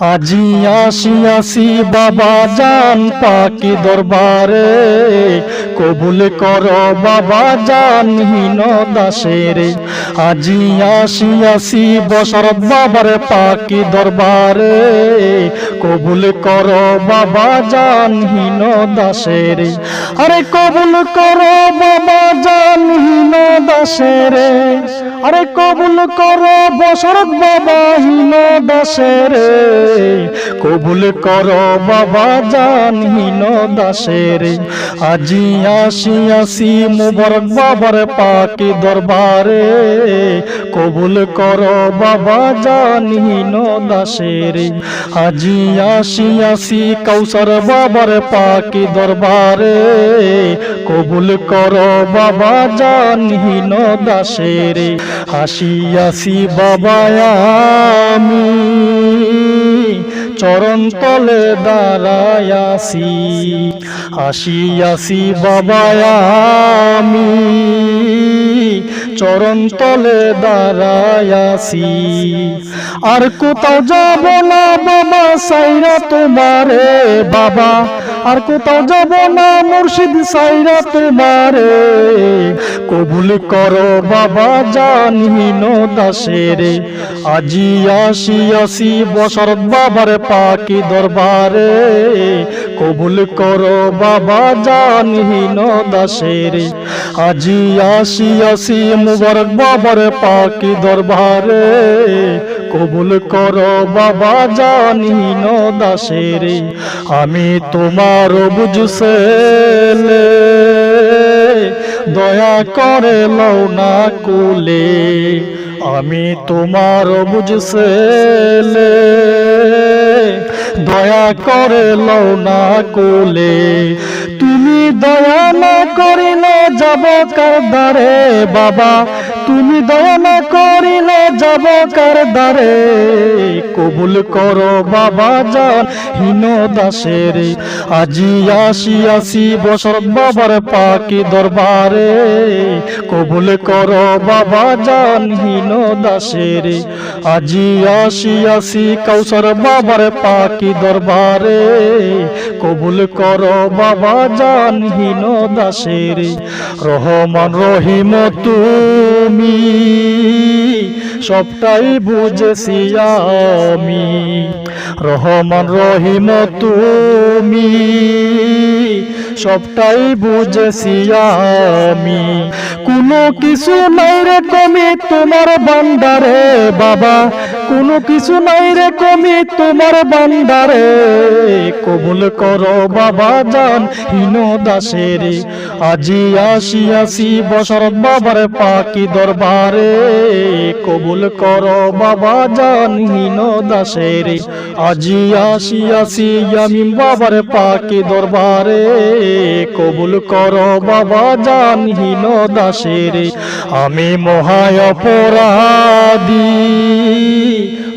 আজি আসিয়াছি বাবা জান পাকি দরবারে। কবুল কর বাবা জান হীন দাসের। আজি আসিয়াছি বসরত বাবার পাকি দরবারে। কবুল কর বাবা জান হীন দাসের। আরে কবুল কর বাবা জান হীন দাসের। আরে কবুল কর বসরত বাবা হীন দাসের। কবুল কর বাবা জান হীন দাসের। আজি আসি আসি মুবারক বাবার পাকি দরবারে। কবুল কর বাবা জান হীন দাসের। আজি আসি আসি কৌসর বাবার পাকি দরবারে। কবুল কর বাবা জান হীন দাসের। হাসি বাবায়ামি চরণ তলে দাঁড়ায়াসি আসি বাবা আমি চরণ তলে দাঁড়ায়াসি আর কোথাও যাব না বাবা, সাইরা তোমারে বাবা। আর কোথাও যাব না মুর্শিদ, সাইরা তোমারে। কবুল করো বাবা জানহীন দাসের। আজি আসি আসি বছর বাবার পাকি দরবারে। কবুল করো বাবা জানহীন দাসের। আজি আসি আসি মুবারক বাবার, পাকি দরবারে। কবুল করো বাবা জানহীন দাসের আমি তোমার বুঝছেলে দয়া করে লও না কুলে। আমি তোমার বুঝছেলে দয়া করে লও না কুলে। তুমি দয়া যাব কার দ্বারে বাবা তুমি দয়া না করিলে যাব কার দ্বারে কবুল করো বাবা জান হীন দাসের। আজি আসি আসি বছর বাবার পাকি দরবারে, কবুল করো বাবা জান হীন দাসের। আজি আসি আসি কৌসর বাবার পাকি দরবারে, কবুল করো বাবা জান হীন দাসের। রহমান রহিম, তুমি সবটাই বুঝেছি আমি। রহমান রহিম তুমি। সবটাই বুঝেছি আমি। কোনো কিছু নাই রে কমি তোমার বান্দারে বাবা। কোনো কিছু নাই রে কমি তোমার বান্দারে কবুল করো, বাবা, জান হীন দাসের। আজি আসি আসি বসরত বাবার পাকি দরবারে। কবুল করো, বাবা, জান হীন দাসের। আজি আসি আসি ইয়ামিম বাবার পাকি দরবারে। কবুল করো, বাবা, জান হীন দাসের আমি মহায় অপরাধী।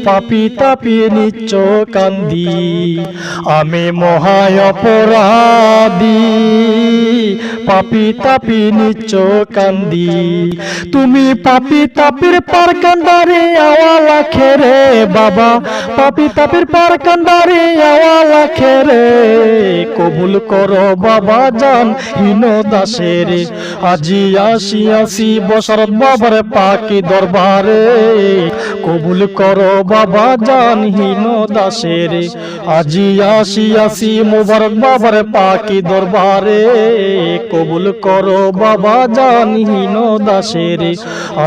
পাপি তাপি নিচ্চ কান্দি। আমি মহায় অপরাধী। পাপি তাপি নিচ্চ কান্দি। তুমি পাপি তাপির পার কান্দারে আওয়ালা খেরে বাবা। পাপি তাপির পার কান্দারে আওয়ালা খেরে কবুল করো, বাবা জান, হীন দাসের। আজি আসি আসি, বসরত বাবার পাকি দরবারে। কবুল করো, বাবা জান, হীন দাসের। আজি আসি আসি, মুবারক বাবার পাকি দরবারে। কবুল করো, বাবা জান, হীন দাসের।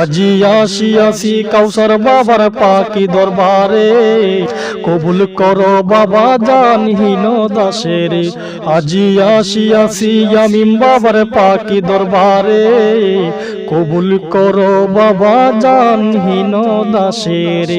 আজি আসি আসি, কাউসার বাবার পাকি দরবারে। কবুল করো, বাবা জান, হীন দাসের। আজি আসিয়াছি আমি বাবার পাকি দরবারে। কবুল করো বাবা জানহীন দাসের।